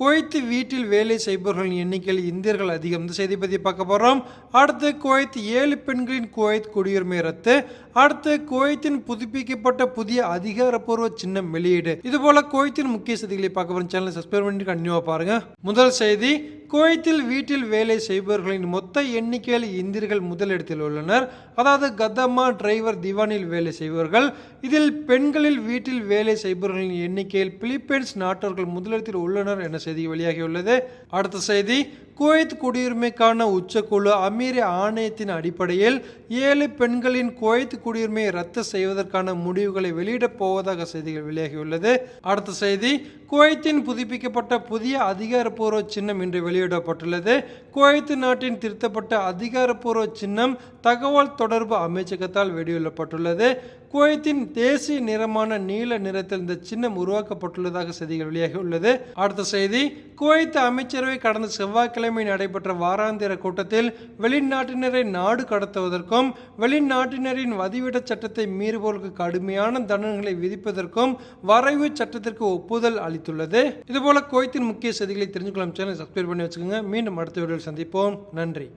Kuwait வீட்டில் வேலை செய்பவர்களின் எண்ணிக்கையில் இந்தியர்கள் அதிகம். இந்த செய்தி பற்றி பார்க்க போகிறோம் அடுத்து குவைத் ஏழு பெண்களின் குவைத் குடியுரிமை ரத்து. அடுத்து குவைத்தின் புதுப்பிக்கப்பட்ட புதிய அதிகாரப்பூர்வ சின்னம் வெளியீடு. இது போல குவைத்தின் முக்கிய செய்திகளை பார்க்க போகிற சேனலை சப்ஸ்கிரைப் பண்ணிட்டு கண்டினியூவாக பாருங்க. முதல் செய்தி குவைத்தில் வீட்டில் வேலை செய்பவர்களின் மொத்த எண்ணிக்கையில் இந்தியர்கள் முதலிடத்தில் உள்ளனர். அதாவது கதமா டிரைவர் திவானில் வேலை செய்பவர்கள். இதில் பெண்களில் வீட்டில் வேலை செய்பவர்களின் எண்ணிக்கையில் பிலிப்பைன்ஸ் நாட்டவர்கள் முதலிடத்தில் உள்ளனர் என செய்தி வெளியாகியுள்ளது அடுத்த செய்தி குவைத் குடியுரிமைக்கான உச்சக்குழு அமீர் ஆணையத்தின் அடிப்படையில் ஏழு பெண்களின் குவைத் குடியுரிமையை ரத்து செய்வதற்கான முடிவுகளை வெளியிடப் போவதாக செய்திகள் வெளியாகியுள்ளது அடுத்த செய்தி குவைத்தின் புதுப்பிக்கப்பட்ட புதிய அதிகாரப்பூர்வ சின்னம் இன்று வெளியிடப்பட்டுள்ளது. குவைத்து நாட்டின் திருத்தப்பட்ட அதிகாரப்பூர்வ சின்னம் தகவல் தொடர்பு அமைச்சகத்தால் வெளியிடப்பட்டுள்ளது. குவைத்தின் தேசிய நிறமான நீல நிறத்தில் இந்த சின்னம் உருவாக்கப்பட்டுள்ளதாக செய்திகள் வெளியாகியுள்ளது அடுத்த செய்தி குவைத் அமைச்சரவை கடந்த செவ்வாய்க்கிழமை நடைபெற்ற வாராந்திர கூட்டத்தில் வெளிநாட்டினரை நாடு கடத்துவதற்கும் வெளிநாட்டினரின் வதிவிடச் சட்டத்தை மீறுபவர்களுக்கு கடுமையான தண்டனைகளை விதிப்பதற்கும் வரைவு சட்டத்திற்கு ஒப்புதல் அளித்துள்ளது. இதுபோல குவைத்தின் முக்கிய செய்திகளை தெரிஞ்சுக்கலாம். சேனல் சப்ஸ்கிரைப் பண்ணி வச்சுக்கோங்க. மீண்டும் அடுத்த வீடியோவில் சந்திப்போம். நன்றி.